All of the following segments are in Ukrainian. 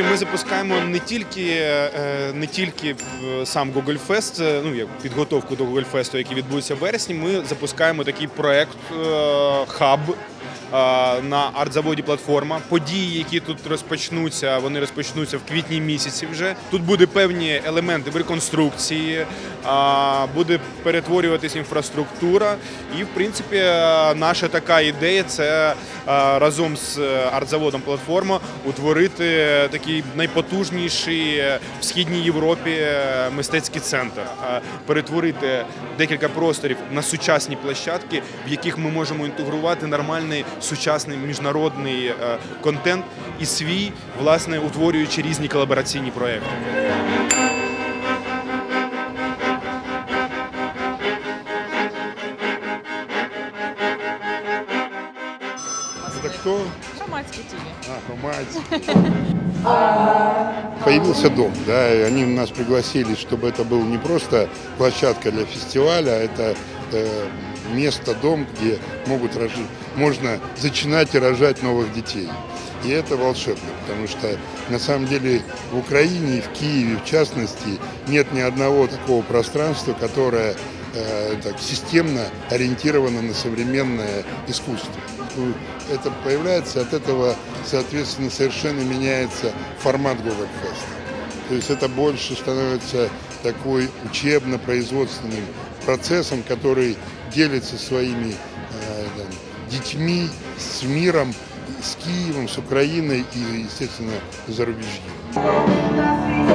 І Ми запускаємо не тільки, е, не тільки сам Google Fest, е, ну як підготовку до Google Fest, який відбудеться в вересні. Ми запускаємо такий проект е, хаб. Е, На артзаводі платформа. Події, які тут розпочнуться, вони розпочнуться в квітні місяці. Вже тут буде певні елементи в реконструкції, буде перетворюватись інфраструктура. І в принципі, е, наша така ідея це е, разом з е, артзаводом платформа утворити такий найпотужніший е, в східній Європі е, мистецький центр, Е, перетворити декілька просторів на сучасні площадки, в яких ми можемо інтегрувати нормальний сучасний міжнародний е, контент і свій, власне, утворюючи різні колабораційні проекти. Это кто? Громадське тіві. А, мать. Появился дом, да, и они нас пригласили, чтобы это был не просто площадка для фестиваля, а это э, место, дом, где могут рожи- можно зачинать и рожать новых детей. И это волшебно, потому что на самом деле в Украине в Киеве, в частности, нет ни одного такого пространства, которое э, так, системно ориентировано на современное искусство. Ну, Это появляется, от этого, соответственно, совершенно меняется формат Fest. То есть это больше становится такой учебно-производственным процессом, который делится своими э, детьми, с миром, с Киевом, с Украиной и, естественно, за рубежом.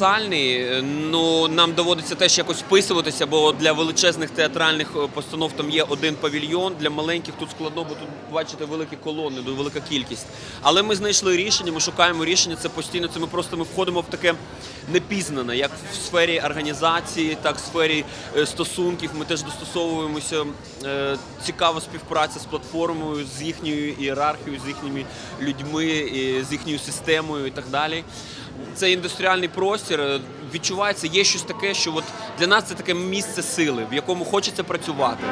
Колосальний. Ну нам доводиться теж якось вписуватися, бо для величезних театральних е, постанов там є один павільйон. Для маленьких тут складно, бо тут бачите великі колони, дуже велика кількість. Але ми знайшли рішення. Ми шукаємо рішення. Це постійно. Це ми просто ми входимо в таке непізнане, як в сфері організації, так в сфері е, стосунків. Ми теж достосовуємося. Е, Цікава співпраця з платформою, з їхньою ієрархією, з їхніми людьми, з їхньою системою і так далі. Це індустріальний простір. Е, Відчувається, є щось таке, що от для нас це таке місце сили, в якому хочеться працювати.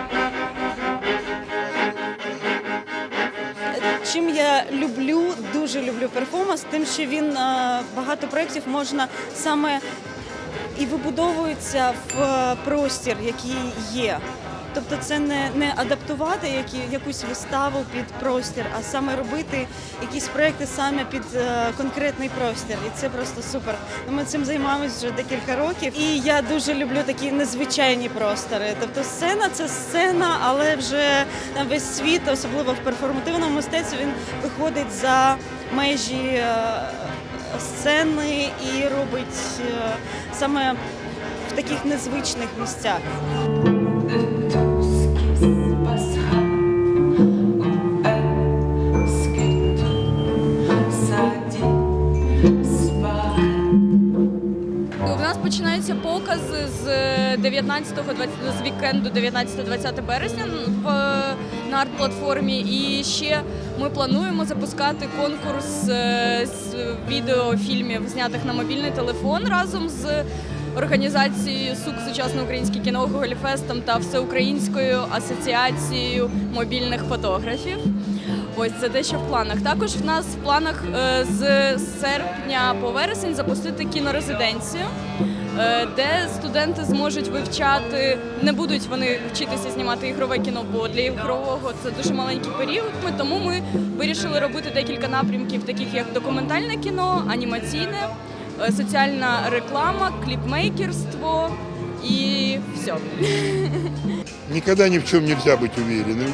Чим я люблю, дуже люблю перформанс, тим, що він е, багато проєктів можна саме і вибудовується в е, простір, який є. Тобто це не, не адаптувати які, якусь виставу під простір, а саме робити якісь проекти саме під е, конкретний простір. І це просто супер. Ну, Ми цим займаємось вже декілька років. І я дуже люблю такі незвичайні простори. Тобто сцена це сцена, але вже весь світ, особливо в перформативному мистецтві, він виходить за межі е, сцени і робить е, саме в таких незвичних місцях. У нас починаються покази з 19-го, 20 з вікенду 19-20 березня в на арт-платформі. І ще ми плануємо запускати конкурс е, з відеофільмів, знятих на мобільний телефон разом з організацією СУК Сучасне українське кіно Гоголіфестом та Всеукраїнською асоціацією мобільних фотографів. Ось це те, що в планах. Також в нас в планах е, з серпня по вересень запустити кінорезиденцію, е, де студенти зможуть вивчати, не будуть вони вчитися знімати ігрове кіно, бо для ігрового це дуже маленький період. Тому ми вирішили робити декілька напрямків, таких як документальне кіно, анімаційне, соціальна реклама, кліпмейкерство і все. Никогда ни в чем нельзя быть уверенным.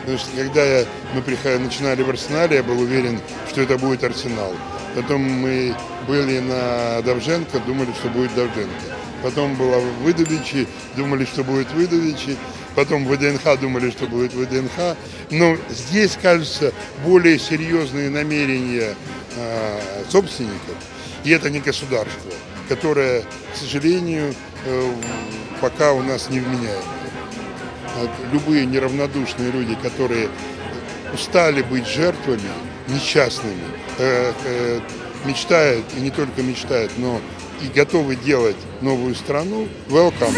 Потому что когда я, мы приходили, начинали в Арсенале, я был уверен, что это будет Арсенал. Потом мы были на Довженко, думали, что будет Довженко. Потом было в Выдовичи, думали, что будет Выдовичи. Потом в ВДНХ думали, что будет ВДНХ. Но здесь, кажется, более серьезные намерения э, собственников. и это не государство, которое, к сожалению, э, пока у нас не вменяемо. Вот любые неравнодушные люди, которые устали быть жертвами, несчастными, э, э, мечтают, и не только мечтают, но и готовы делать новую страну, welcome.